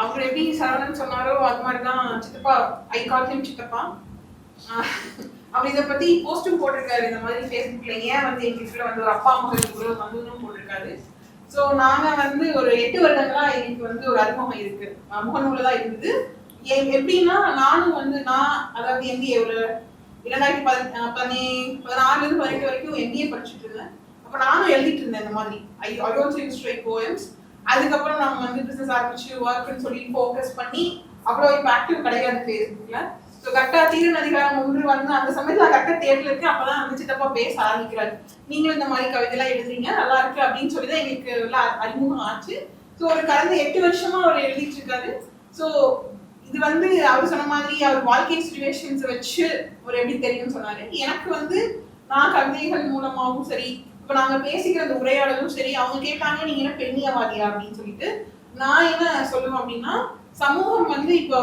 அவர் எப்படி சரவணன் சொன்னாரோ அது மாதிரி தான் சித்தப்பா ஐ கால் ஹிம் சித்தப்பா. அவர் இதை பத்தி போஸ்டும் போட்டிருக்காரு இந்த மாதிரி ஃபேஸ்புக்ல ஏன் வந்து எங்களுக்குள்ள வந்து ஒரு அப்பா மகள் கூட வந்ததுன்னு போட்டிருக்காரு. ஸோ நாங்க வந்து ஒரு எட்டு வருடங்களா எனக்கு வந்து ஒரு அறிமுகம் இருக்கு. முகநூலதான் தான் இருந்தது. எப்படின்னா நானும் வந்து நான் அதாவது எம்பிஏ ஒரு இரண்டாயிரத்தி பதி பதினே பதினாறுல இருந்து பதினெட்டு வரைக்கும் எம்பிஏ படிச்சுட்டு இருந்தேன். அப்ப நானும் எழுதிட்டு இருந்தேன் இந்த மாதிரி. I I also use write poems அதுக்கப்புறம் நம்ம வந்து பிசினஸ் ஆரம்பிச்சு ஒர்க்னு சொல்லி ஃபோக்கஸ் பண்ணி அவ்வளோ இப்போ ஆக்டிவ் கிடையாது ஃபேஸ்புக்கில் ஸோ கரெக்டாக தீரன் அதிகாரம் ஒன்று வந்து அந்த சமயத்தில் கரெக்டாக தேர்தல் இருக்கு அப்பதான் வந்து சித்தப்பா பேச ஆரம்பிக்கிறாரு. நீங்களும் இந்த மாதிரி கவிதைலாம் எழுதுறீங்க நல்லா இருக்கு அப்படின்னு சொல்லி தான் எங்களுக்கு எல்லாம் அறிமுகம் ஆச்சு. ஸோ ஒரு கடந்த எட்டு வருஷமா அவர் எழுதிட்டு இருக்காரு. ஸோ இது வந்து அவர் சொன்ன மாதிரி அவர் வாழ்க்கை சுச்சுவேஷன்ஸ் வச்சு ஒரு எப்படி தெரியும்னு சொன்னாரு. எனக்கு வந்து நான் கவிதைகள் மூலமாகவும் சரி இப்ப நாங்க பேசிக்கிற அந்த உரையாடலும் சரி அவங்க கேட்டாங்க நீங்க என்ன பெண்ணியவாதியா அப்படின்னு சொல்லிட்டு நான் என்ன சொல்லுவேன் அப்படின்னா சமூகம் வந்து இப்போ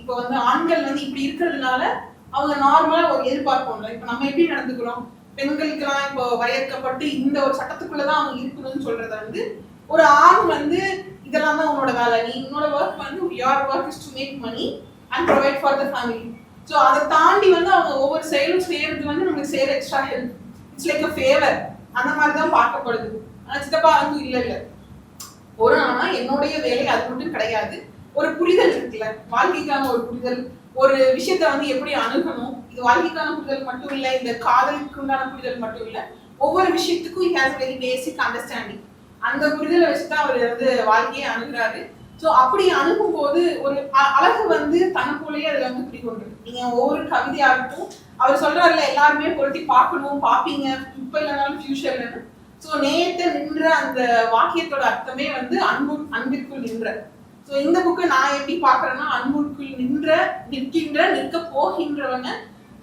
இப்போ வந்து ஆண்கள் வந்து இப்படி இருக்கிறதுனால அவங்க நார்மலா ஒரு எதிர்பார்ப்போம்ல. இப்போ நம்ம எப்படி நடந்துக்கிறோம்? பெண்களுக்கெல்லாம் இப்போ வரையறுக்கப்பட்டு இந்த ஒரு சட்டத்துக்குள்ளதான் அவங்க இருக்கணும்னு சொல்றத வந்து ஒரு ஆண் வந்து இதெல்லாம் தான் உன்னோட வேலை. நீ உன்னோட ஒர்க் வந்து your work is to make money and provide for the family so அதை தாண்டி வந்து அவங்க ஒவ்வொரு செயலும் செய்யறது வந்து நம்மளுக்கு செய்யற extra help it's like a favour அந்த மாதிரி தான் பார்க்கப்படுது. ஆனா சித்தப்பா வந்து இல்ல இல்ல. ஒரு ஆனா என்னுடைய வேலை அது மட்டும் கிடையாது. ஒரு புரிதல் இருக்குல்ல? வாழ்க்கைக்கான ஒரு புரிதல் ஒரு விஷயத்த வந்து எப்படி அணுகணும்? இது வாழ்க்கைக்கான புரிதல் மட்டும் இல்ல இந்த காதலுக்கு உண்டான புரிதல் மட்டும் இல்ல. ஒவ்வொரு விஷயத்துக்கும் it has very basic understanding அந்த புரிதலை வச்சுதான் அவர் வந்து வாழ்க்கையை அணுகிறாரு. ஸோ அப்படி அணுகும் போது ஒரு அ- அழகு வந்து தனக்குள்ளேயே அதுல வந்து பிடிக்கொண்டு நீங்க ஒவ்வொரு கவிதையாகட்டும் அவர் சொல்றாருல எல்லாருமே பொருத்தி பார்க்கணும் பார்ப்பீங்க. இப்ப இல்லைனாலும் ஃபியூச்சர்லன்னு ஸோ நேற்று நின்ற அந்த வாக்கியத்தோட அர்த்தமே வந்து அன்பு அன்பிற்குள் நின்ற. ஸோ இந்த புக்கை நான் எப்படி பார்க்கறேன்னா அன்புக்குள் நின்ற நிற்கின்ற நிற்க போகின்றவங்க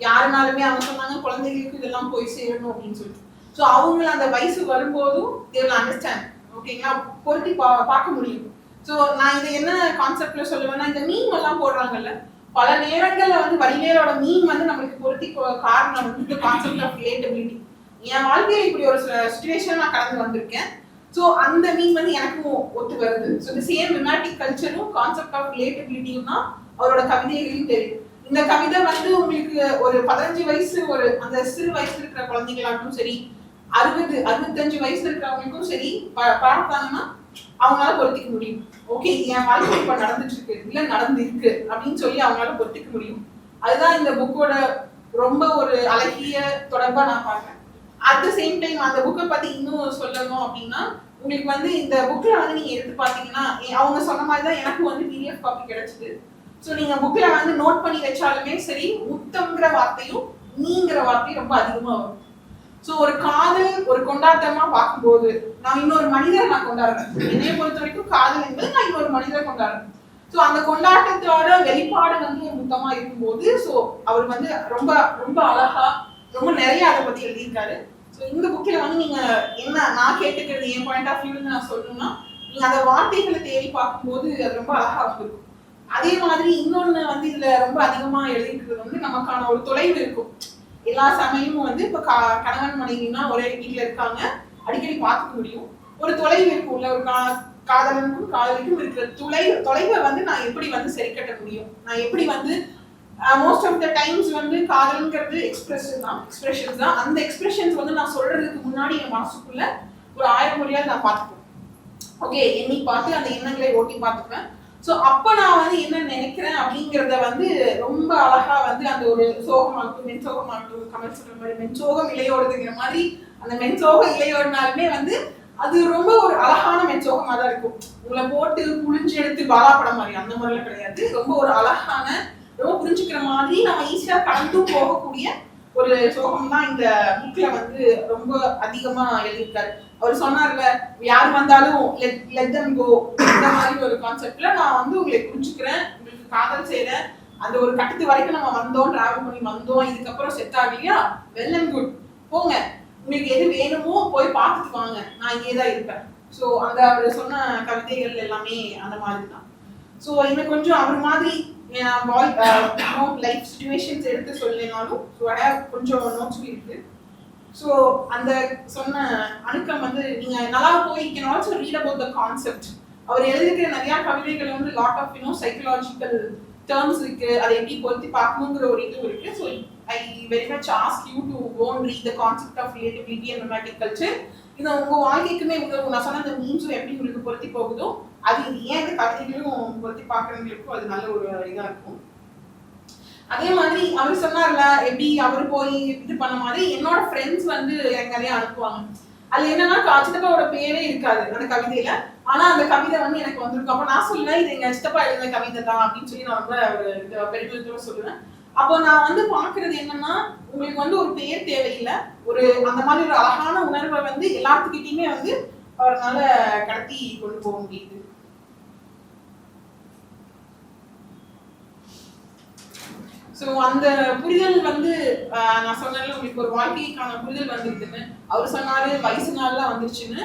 யாருனாலுமே அவங்க சொன்னாங்க குழந்தைகளுக்கு இதெல்லாம் போய் சேரணும் அப்படின்னு சொல்லிட்டு. ஸோ அவங்க அந்த வயசு வரும்போதும் தேவை அண்டர்ஸ்டாண்ட் ஓகேங்களா பொருத்தி பா பார்க்க முடியும். ஸோ நான் இதை என்ன கான்செப்ட்ல சொல்லுவேன்னா இந்த மீன் எல்லாம் போடுறாங்கல்ல பல நேரங்கள்ல வந்து வடிவேலோட மீன் வந்து நம்மளுக்கு பொருத்தி காரணம் வந்து கான்செப்ட் ஆஃப் ரிலேட்டபிலிட்டி என் வாழ்க்கையில இப்படி ஒரு சுச்சுவேஷன் நான் கடந்து வந்திருக்கேன். ஸோ அந்த மீன் வந்து எனக்கும் ஒத்து வருது. ஸோ இந்த சேம் மிமேட்டிக் கல்ச்சரும் கான்செப்ட் ஆஃப் ரிலேட்டபிலிட்டியும் தான் அவரோட கவிதைகளையும் தெரியும். இந்த கவிதை வந்து உங்களுக்கு ஒரு பதினஞ்சு வயசு ஒரு அந்த சிறு வயசுல இருக்கிற குழந்தைங்களாகட்டும் சரி அறுபது அறுபத்தஞ்சு வயசுல இருக்கிறவங்களுக்கும் சரி ப- பார்த்தாங்கன்னா அவங்களால பொருத்திக்க முடியும். ஓகே என் வாழ்க்கை இப்ப நடந்துட்டு இருக்கு இல்ல நடந்து இருக்கு அப்படின்னு சொல்லி அவங்களால பொருத்திக்க முடியும். அதுதான் இந்த புக்கோட ரொம்ப ஒரு அழகிய தொடர்பா நான் பார்க்கறேன். அட் த சேம் டைம் அந்த புக்கை பத்தி இன்னும் சொல்லணும் அப்படின்னா உங்களுக்கு வந்து இந்த புக்ல வந்து நீங்க எடுத்து பாத்தீங்கன்னா அவங்க சொன்ன மாதிரி தான் எனக்கு வந்து பிடிஎஃப் காப்பி கிடைச்சது. ஸோ நீங்க புக்ல வந்து நோட் பண்ணி வச்சாலுமே சரி முத்தம்ங்கிற வார்த்தையும் நீங்கிற வார்த்தையும் ரொம்ப அதிகமா வரும். ஸோ ஒரு காதல் ஒரு கொண்டாட்டமா பார்க்கும்போது நான் இன்னொரு மனிதரை நான் கொண்டாடுறேன். என்னைய பொறுத்த வரைக்கும் காதல் என்பது நான் இன்னொரு மனிதரை கொண்டாடுறேன். ஸோ அந்த கொண்டாட்டத்தோட வெளிப்பாடு வந்து ஒரு முத்தமா இருக்கும்போது ஸோ அவர் வந்து ரொம்ப ரொம்ப அழகா ரொம்ப நிறைய அதை பத்தி எழுதியிருக்காரு. இந்த புக்கில் வந்து நீங்க என்ன நான் கேட்டுக்கிறது என் பாயிண்ட் ஆஃப் வியூ நான் சொல்லணும்னா நீங்கள் அந்த வார்த்தைகளை தேடி பார்க்கும்போது அது ரொம்ப அழகா இருக்கும். அதே மாதிரி இன்னொன்னு வந்து இதுல ரொம்ப அதிகமா எழுதிக்கிறது வந்து நமக்கான ஒரு தொலைவு இருக்கும். எல்லா சமயமும் வந்து இப்ப கா- கணவன் மனைவினா ஒரே வீட்டுல இருக்காங்க அடிக்கடி பார்த்துக்க முடியும். ஒரு தொலைவு இருக்கும்ல ஒரு கா- காதலனுக்கும் காதலிக்கும் இருக்கிற தொலை தொலைவை வந்து நான் எப்படி வந்து சரி கட்ட முடியும்? நான் எப்படி வந்து மோஸ்ட் ஆஃப் த டைம்ஸ் வந்து காதல்ங்கிறது எக்ஸ்பிரஷன் தான். எக்ஸ்பிரஷன்ஸ் தான். அந்த எக்ஸ்பிரஷன்ஸ் வந்து நான் சொல்றதுக்கு முன்னாடி என் மனசுக்குள்ள ஒரு ஆயிரம் முறையாவது நான் பார்த்துக்குவேன் ஓகே எண்ணி பார்த்து அந்த எண்ணங்களை ஓட்டி பார்த்துப்பேன். ஸோ அப்போ நான் வந்து என்ன நினைக்கிறேன் அப்படிங்கிறத வந்து ரொம்ப அழகா வந்து அந்த ஒரு சோகமாகட்டும் மென்சோகமாகட்டும் கமல் சொல்ற மாதிரி மென்சோகம் இளையோடுதுங்கிற மாதிரி அந்த மென்சோக இளையோடுனாலுமே வந்து அது ரொம்ப ஒரு அழகான மென்சோகமாக தான் இருக்கும். உங்களை போட்டு புளிஞ்சு எடுத்து பாலாப்படம் மாதிரி அந்த மாதிரிலாம் கிடையாது. ரொம்ப ஒரு அழகான ரொம்ப புரிஞ்சுக்கிற மாதிரி நம்ம ஈஸியா கலந்து போகக்கூடிய ஒரு சோகம் தான் இந்த புக்ல வந்து ரொம்ப அதிகமா எழுதியிருக்காரு. அவர் சொன்னார்ல யார் வந்தாலும் லெட் தம் கோ இந்த மாதிரி ஒரு கான்செப்ட்ல நான் வந்து உங்களை புரிஞ்சுக்கிறேன் உங்களுக்கு காதல் செய்யறேன் அந்த ஒரு கட்டத்து வரைக்கும் நம்ம வந்தோம் டிராவல் பண்ணி வந்தோம் இதுக்கப்புறம் செட் ஆகலையா? வெல் அண்ட் குட் போங்க. உங்களுக்கு எது வேணுமோ போய் பார்த்துட்டு வாங்க. நான் இங்கே தான் இருப்பேன். ஸோ அந்த அவர் சொன்ன கவிதைகள் எல்லாமே அந்த மாதிரி தான் ஸோ இன்னும் கொஞ்சம் அவர் மாதிரி லைஃப் சுச்சுவேஷன்ஸ் எடுத்து சொல்லலைனாலும் ஸோ கொஞ்சம் நோட்ஸ் இருக்கு. ஸோ அந்த சொன்ன அணுக்கம் வந்து நீங்க நல்லா போய் can also read about the concept அவர் எழுதியிருக்கிற நிறைய கவிதைகள் வந்து lot of you know psychological terms இருக்கு. அதை எப்படி பொருத்தி பார்க்கணுங்கிற ஒரு இது இருக்கு. So I very much ask you to go read the concept of relativity and romantic culture இது உங்க வாழ்க்கைக்குமே உதவும். நான் சொன்ன அந்த மீம்ஸும் எப்படி உங்களுக்கு பொருத்தி போகுதோ அது இது ஏன் இந்த கவிதைகளும் பற்றி பார்க்கறவங்களுக்கும் அது நல்ல ஒரு இதா இருக்கும். அதே மாதிரி அவர் சொன்னார்ல எப்படி அவர் போய் இது பண்ண மாதிரி என்னோட ஃப்ரெண்ட்ஸ் வந்து எனக்கு நிறைய அனுப்புவாங்க. அது என்னன்னா கா- சித்தப்பாவோட பேரே இருக்காது அந்த கவிதையில. ஆனா அந்த கவிதை வந்து எனக்கு வந்திருக்கும் அப்ப நான் சொல்லுவேன் இது எங்க சித்தப்பா எழுதின கவிதை தான் அப்படின்னு சொல்லி நான் ரொம்ப ஒரு சொல்லுவேன். அப்போ நான் வந்து பாக்குறது என்னன்னா உங்களுக்கு வந்து ஒரு பேர் தேவையில்லை. ஒரு அந்த மாதிரி ஒரு அழகான உணர்வை வந்து எல்லாத்துக்கிட்டையுமே வந்து அவரால் கடத்தி கொண்டு போக முடியுது. ஸோ அந்த புரிதல் வந்து நான் சொன்னேன்ல உங்களுக்கு ஒரு வாழ்க்கைக்கான புரிதல் வந்துருக்குன்னு. அவர் சொன்னாரு வயசு நாள்லாம் வந்துருச்சுன்னு.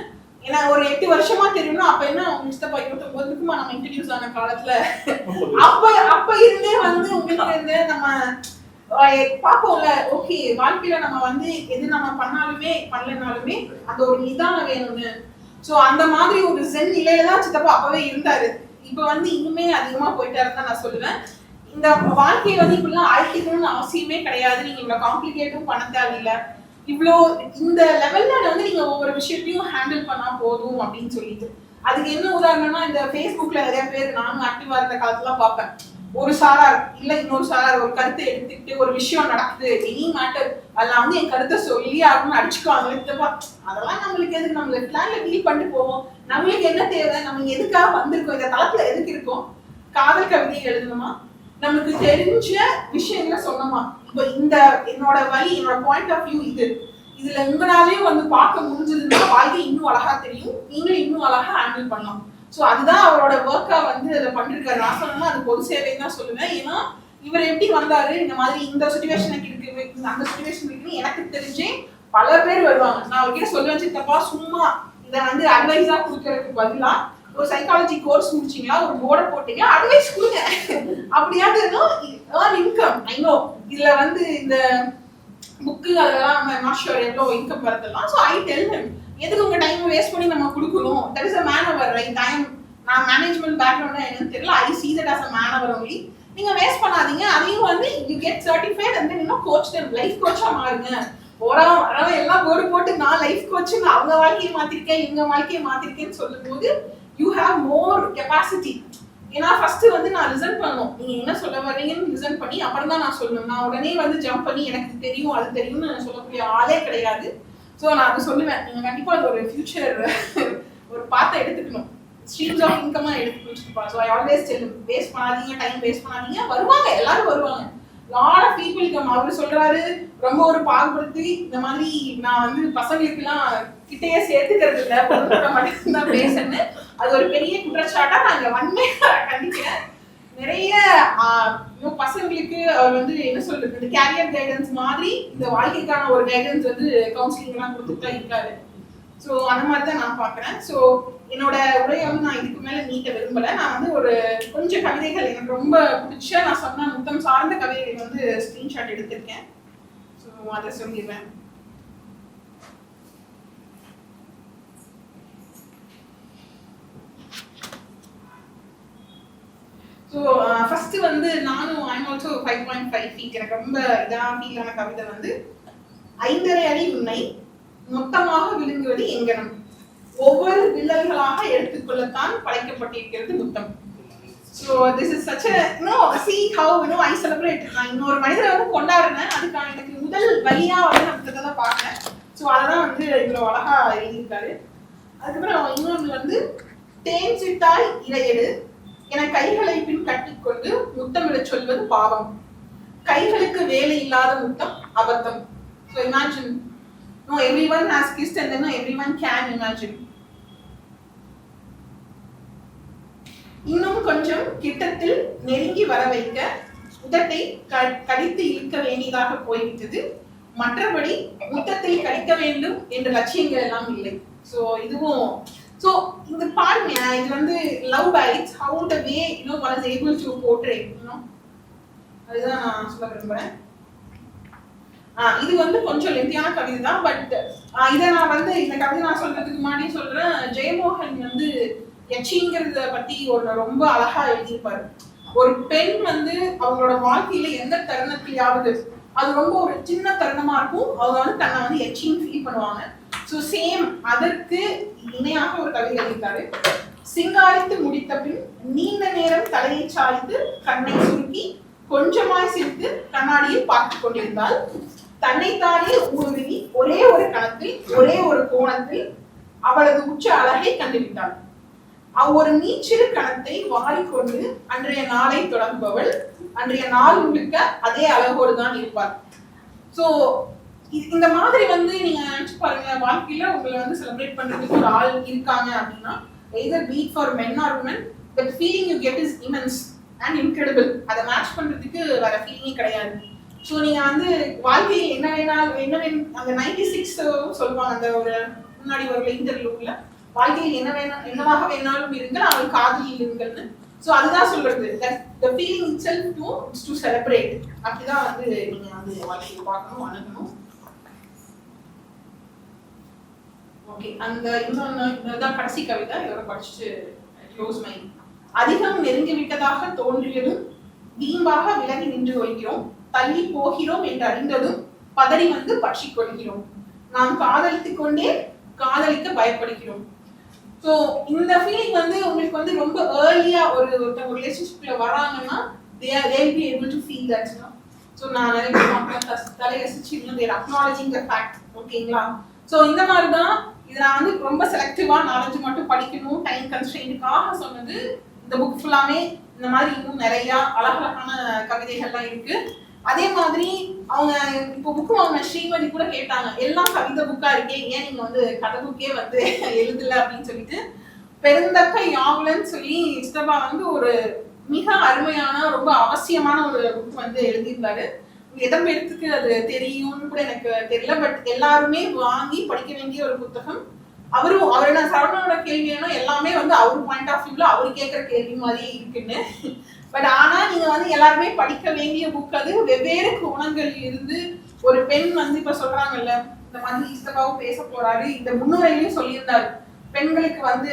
ஏன்னா ஒரு எட்டு வருஷமா தெரியும்னா அப்ப என்ன அவங்க சித்தப்பா இருபத்தொன்பதுக்குமா நம்ம இன்ட்ரடியூஸ் ஆன காலத்துல. அப்ப அப்ப இருந்தே வந்து உங்களுக்கு இருந்து நம்ம பார்ப்போம்ல. ஓகே வாழ்க்கையில நம்ம வந்து எது நம்ம பண்ணாலுமே பண்ணலனாலுமே அந்த ஒரு நிதானம் வேணும்னு. ஸோ அந்த மாதிரி ஒரு சென் நிலையில தான் சித்தப்பா அப்பவே இருந்தாரு. இப்ப வந்து இன்னுமே அதிகமா போயிட்டாருன்னு தான் நான் சொல்லுவேன். இந்த வாழ்க்கையை வந்து இப்படிலாம் அழைக்கணும்னு அவசியமே கிடையாது. நீங்க இவ்வளவு காம்ப்ளிகேட்டும் பண்ண தேவையில்ல. இவ்வளோ இந்த லெவல்ல வந்து நீங்க ஒவ்வொரு விஷயத்தையும் ஹேண்டில் பண்ணா போதும் அப்படின்னு சொல்லிட்டு. அதுக்கு என்ன உதாரணம்னா இந்த ஃபேஸ்புக்ல நிறைய பேர் நானும் ஆக்டிவா இருந்த காலத்துல பார்ப்பேன். ஒரு சாரார் இல்ல இன்னொரு சாரார் ஒரு கருத்தை எடுத்துக்கிட்டு ஒரு விஷயம் நடக்குது. எனி மேட்டர் அதெல்லாம் வந்து என் கருத்தை சொல்லி ஆகணும்னு அடிச்சுக்குவாங்க. அதெல்லாம் நம்மளுக்கு எதுக்கு? நம்ம பிளான்ல டீல் பண்ணிட்டு போவோம். நம்மளுக்கு என்ன தேவை? நம்ம எதுக்காக வந்திருக்கோம்? இந்த தளத்துல எதுக்கு இருக்கோம்? காதல் கவிதை எழுதணுமா? நமக்கு தெரிஞ்ச விஷயங்களை சொன்னோமா இப்போ இந்த என்னோட வழி என்னோட பாயிண்ட் ஆஃப் வியூ இது. இதுல உங்களாலையும் வந்து பார்க்க முடிஞ்சதுன்னா வாழ்க்கை இன்னும் அழகா தெரியும். நீங்களும் இன்னும் அழகா ஹேண்டில் பண்ணலாம். ஸோ அதுதான் அவரோட ஒர்க்கா வந்து அதை பண்ணிருக்காரு. நான் சொல்லணும்னா அது பொது சேவைன்னு தான் சொல்லுவேன். ஏன்னா இவர் எப்படி வந்தாரு? இந்த மாதிரி இந்த சுச்சுவேஷனுக்கு இருக்கு. அந்த சுச்சுவேஷன் இருக்குன்னு எனக்கு தெரிஞ்சே பல பேர் வருவாங்க. நான் அவர்கிட்ட வச்சு தப்பா சும்மா இதை வந்து அட்வைஸா கொடுக்கறதுக்கு பதிலாக ஒரு சைக்காலஜி கோர்ஸ் முடிச்சீங்களா? ஒரு போர்டை போட்டீங்க. அட்வைஸ் கொடுங்க அப்படியாவது ஏர்ன் இன்கம் ஐ நோ இதுல வந்து இந்த புக்கு அதெல்லாம் நம்ம நாட் ஷுர் எவ்வளோ இன்கம் வரதெல்லாம் ஸோ ஐ டெல் ஹிம் எதுக்கு உங்க டைம் வேஸ்ட் பண்ணி நம்ம கொடுக்கணும்? That is a man our right time நான் மேனேஜ்மெண்ட் பேக்ரவுண்ட் என்னன்னு தெரியல. I see that as a man our only நீங்க வேஸ்ட் பண்ணாதீங்க. அதையும் வந்து யூ கெட் சர்டிஃபைட் அண்ட் இன்னும் கோச் லைஃப் கோச்சா மாறுங்க. போறோம் வரவன் எல்லாம் போர்டு போட்டு நான் லைஃப் கோச்சுன்னு அவங்க வாழ்க்கையை மாத்திருக்கேன் இவங்க வாழ்க்கையை மாத்திருக்கேன்னு சொல்லும்போது யூ ஹேவ் மோர் கெப்பாசிட்டி ஏன்னா ஃபர்ஸ்ட் வந்து நான் ரிசல்ட் பண்ணணும். நீங்க என்ன சொல்ல வர்றீங்கன்னு ரிசல்ட் பண்ணி அப்புறம் தான் நான் சொல்லணும். நான் உடனே வந்து ஜம்ப் பண்ணி எனக்கு தெரியும் அது தெரியும்னு நான் சொல்லக்கூடிய ஆளே கிடையாது. ஸோ நான் அது சொல்லுவேன். நீங்க கண்டிப்பா அது ஒரு ஃபியூச்சர் ஒரு பாத்தை எடுத்துக்கணும். ஸ்ட்ரீம்ஸ் ஆஃப் இன்கமா எடுத்துக்கணும் so I always tell waste பண்ணாதீங்க டைம் வேஸ்ட் பண்ணாதீங்க. வருவாங்க எல்லாரும் வருவாங்க. லாட் ஆஃப் பீப்புள் கம் அவர் சொல்றாரு ரொம்ப ஒரு பாகுபடுத்தி இந்த மாதிரி நான் வந்து பசங்களுக்கு எல்லாம் கிட்டேயே சேர்த்துக்கிறது இல்லை பொண்ணுகிட்ட பேசுன்னு அது ஒரு பெரிய குற்றச்சாட்டா நான் இங்க வன்மையா கண்டிக்கிறேன். நிறைய பசங்களுக்கு அவர் வந்து என்ன சொல்றது இந்த கேரியர் கைடன்ஸ் மாதிரி இந்த வாழ்க்கைக்கான ஒரு கைடன்ஸ் வந்து கவுன்சிலிங் எல்லாம் கொடுத்துட்டா இருக்காரு. ஸோ அந்த மாதிரி தான் நான் பார்க்குறேன் ஸோ என்னோட உரையை வந்து நான் இதுக்கு மேலே நீட்ட விரும்பல. நான் வந்து ஒரு கொஞ்சம் கவிதைகள் எனக்கு ரொம்ப பிடிச்ச நான் சொன்ன முத்தம் சார்ந்த கவிதைகள் வந்து ஸ்கிரீன்ஷாட் எடுத்திருக்கேன். ஸோ அதை சொல்லிடுறேன். ஸோ ஃபர்ஸ்ட் uh, வந்து நானும் I'm also five point five feet எனக்கு ரொம்ப இதாக ஃபீலான கவிதை வந்து ஐந்தரை அடி உன்னை மொத்தமாக விழுங்குவது எங்கனம். ஒவ்வொரு வில்லல்களாக எடுத்துக்கொள்ளத்தான் படைக்கப்பட்டிருக்கிறது முத்தம். So this is such no see how you know I celebrate நான் இன்னொரு மனிதரை வந்து கொண்டாடுறேன். அதுக்கான எனக்கு முதல் வழியாக வந்து நான் புத்தகத்தை தான் பார்க்குறேன். ஸோ அதெல்லாம் வந்து இவ்வளோ அழகாக எழுதியிருக்காரு. அதுக்கப்புறம் இன்னொன்று வந்து தேன் சிட்டாய் இரையெடு என கைகளை பின் கட்டிக்கொண்டு முத்தமிடச் சொல்வது பாவம். கைகளுக்கு வேலை இல்லாத முத்தம் அபத்தம். So imagine no every one has kissed and no every one can imagine இன்னும் கொஞ்சம் கிட்டத்தில் நெருங்கி வர வைக்க உதட்டை க- கடித்து இழுக்க வேண்டியதாக போய்விட்டது. மற்றபடி முத்தத்தை கடிக்க வேண்டும் என்ற லட்சியங்கள் எல்லாம் இல்லை. ஸோ இதுவும் ஸோ இந்த பாருங்க இது வந்து love bites how the way you know one is able to portray you know அதுதான் நான் சொல்ல விரும்புறேன். இது வந்து கொஞ்சம் லெந்தியான கவிதை தான் பட் இதை நான் வந்து இந்த கவிதை நான் சொல்றதுக்கு முன்னாடி சொல்றேன். ஜெயமோகன் வந்து எச்சிங்கிறத பத்தி ஒரு ரொம்ப அழகா எழுதியிருப்பாரு. ஒரு பெண் வந்து அவங்களோட வாழ்க்கையில எந்த தருணத்திலேயாவது அது ரொம்ப ஒரு சின்ன தருணமா இருக்கும் அவங்க வந்து தன்னை வந்து எச்சிங் ஃபீல் பண்ணுவாங்க. ஸோ சேம் அதற்கு இணையாக ஒரு கவிதை எழுதியிருக்காரு சிங்காரித்து முடித்த பின் நீண்ட நேரம் தலையை சாய்த்து கண்ணை சுருக்கி கொஞ்சமாய் சிரித்து கண்ணாடியில் பார்த்து கொண்டிருந்தால் தன்னைத்தானே ஊடுருவி ஒரே ஒரு கணத்தில் ஒரே ஒரு கோணத்தில் அவளது உச்ச அழகை கண்டுவிட்டாள். அவ்வொரு நீச்சிறு கணத்தை வாரிக்கொண்டு அன்றைய நாளை தொடங்குபவள். அன்றைய நாள் முழுக்க அதே அழகோடு தான் இருப்பார் ஸோ இந்த மாதிரி வந்து நீங்க பாருங்க வாழ்க்கையில உங்களை வந்து செலிப்ரேட் பண்றதுக்கு ஒரு ஆள் இருக்காங்க அப்படின்னா either beat for men or women but feeling you get is immense and incredible அதை மேட்ச் பண்றதுக்கு வேற ஃபீலிங்கே கிடையாது. ஸோ நீங்க வந்து வாழ்க்கையில் என்ன வேணாலும் என்ன வேணும் அந்த நைன்டி சிக்ஸ் சொல்லுவாங்க அந்த ஒரு முன்னாடி ஒரு இன்டர்வியூல வாழ்க்கையில் என்ன வேணா என்னவாக வேணாலும் இருங்கள் அவள் காதலில் இருங்கள்னு. ஸோ அதுதான் சொல்றது. The feeling itself to it's to celebrate அப்படிதான் வந்து நீங்க வந்து வாழ்க்கையை பார்க்கணும் அணுகணும் ஓகே அந்த இன்னொன்று இதுதான் கடைசி கவிதை. இதோட படிச்சுட்டு க்ளோஸ் மை அதிகம் நெருங்கி விட்டதாக தோன்றியதும் வீம்பாக விலகி நின்று கொள்கிறோம். தள்ளி போகிறோம் என்று அறிந்ததும் பதறி வந்து பற்றி கொள்கிறோம். நாம் காதலித்துக் கொண்டே காதலிக்க பயப்படுகிறோம். ஸோ இந்த ஃபீலிங் வந்து உங்களுக்கு வந்து ரொம்ப ஏர்லியா ஒரு ஒருத்தவங்க ரிலேஷன்ஷிப்ல வராங்கன்னா they are they be able to feel that so நான் நிறைய பேர் தலையசிச்சு இன்னும் தேர் அக்னாலஜிங் த ஃபேக்ட் ஓகேங்களா ஸோ இந்த மாதிரி தான் இது நான் வந்து ரொம்ப செலக்டிவா நாலேஜ் மட்டும் படிக்கணும் டைம் கன்ஸ்ட்ரெயினுக்காக சொன்னது. இந்த புக் ஃபுல்லாமே இந்த மாதிரி இன்னும் நிறைய அழகழகான கவிதைகள்லாம் இருக்கு. அதே மாதிரி அவங்க இப்போ புக்கு வாங்க ஸ்ரீமதி கூட கேட்டாங்க எல்லாம் கவிதை புக்கா இருக்கே ஏன் நீங்க வந்து கதை புக்கே வந்து எழுதல? அப்படின்னு சொல்லிட்டு. பெருந்தக்க யாவலன்னு சொல்லி சித்தப்பா வந்து ஒரு மிக அருமையான ரொம்ப அவசியமான ஒரு புக் வந்து எழுதியிருந்தாரு. எதம் பேருக்கு அது தெரியும்னு கூட எனக்கு தெரியல. பட் எல்லாருமே வாங்கி படிக்க வேண்டிய ஒரு புத்தகம். அவரும் அவரோட சரவணனோட கேள்வி எல்லாமே வந்து அவர் பாயிண்ட் ஆஃப் வியூல அவர் கேட்குற கேள்வி மாதிரி இருக்குன்னு. பட் ஆனா நீங்க வந்து எல்லாருமே படிக்க வேண்டிய புக் அது வெவ்வேறு கோணங்கள் இருந்து ஒரு பெண் வந்து இப்ப சொல்றாங்கல்ல இந்த மாதிரி இஷ்டமாவும் பேச போறாரு இந்த முன்னுரையிலையும் சொல்லியிருந்தாரு. பெண்களுக்கு வந்து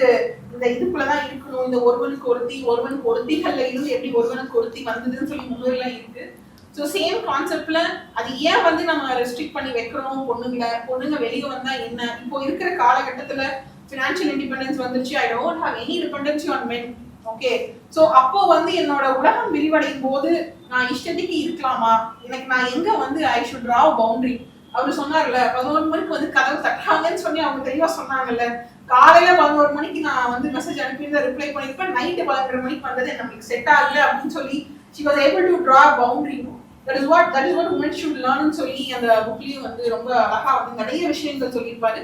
இந்த இதுக்குள்ளதான் இருக்கணும் இந்த ஒருவனுக்கு ஒருத்தி ஒருவனுக்கு ஒருத்திகள்ல இருந்து எப்படி ஒருவனுக்கு ஒருத்தி வந்ததுன்னு சொல்லி முன்னுரைலாம் இருக்கு. ஸோ சேம் கான்செப்ட்ல அது ஏன் வந்து நம்ம ரெஸ்ட்ரிக்ட் பண்ணி வைக்கிறோம்? பொண்ணுங்களை பொண்ணுங்க வெளியே வந்தா என்ன? இப்போ இருக்கிற காலகட்டத்துல ஃபினான்ஷியல் இண்டிபெண்டன்ஸ் வந்துருச்சு. I don't have any dependency on men okay so அப்போ வந்து என்னோட உலகம் விரிவடையும் போது நான் இஷ்டத்துக்கு இருக்கலாமா? எனக்கு நான் எங்க வந்து ஐ ஷுட் ட்ரா பவுண்டரி அவர் சொன்னார்ல பதினோரு மணிக்கு வந்து கதவு தட்டாங்கன்னு சொல்லி அவங்க தெளிவா சொன்னாங்கல்ல. காலையில பதினோரு மணிக்கு நான் வந்து மெசேஜ் அனுப்பியிருந்தேன் ரிப்ளை பண்ணிருப்பேன் நைட்டு பதினொரு மணிக்கு வந்தது நம்மளுக்கு செட் ஆகல அப்படின்னு சொல்லி she was able to draw boundary that is what that is what women should learn சொல்லி அந்த புக்லயும் வந்து ரொம்ப அழகா வந்து நிறைய விஷயங்கள் சொல்லியிருப்பாரு.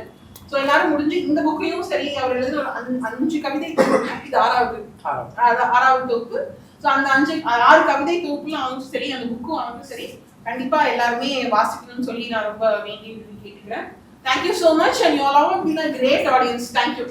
ஸோ எல்லாரும் முடிஞ்சு இந்த புக்கையும் சரி அவர் எழுதின அஞ்சு கவிதை இது ஆறாவது. ஆறாவது. தொகுப்பு. ஸோ அந்த அஞ்சு ஆறு கவிதை தொகுப்புலாம் அவங்க சரி அந்த புக்கும் அவங்க சரி. கண்டிப்பா எல்லாருமே வாசிக்கணும்னு சொல்லி நான் ரொம்ப வேண்டி கேட்டுக்கிறேன். Thank you so much and you all all been a great audience thank you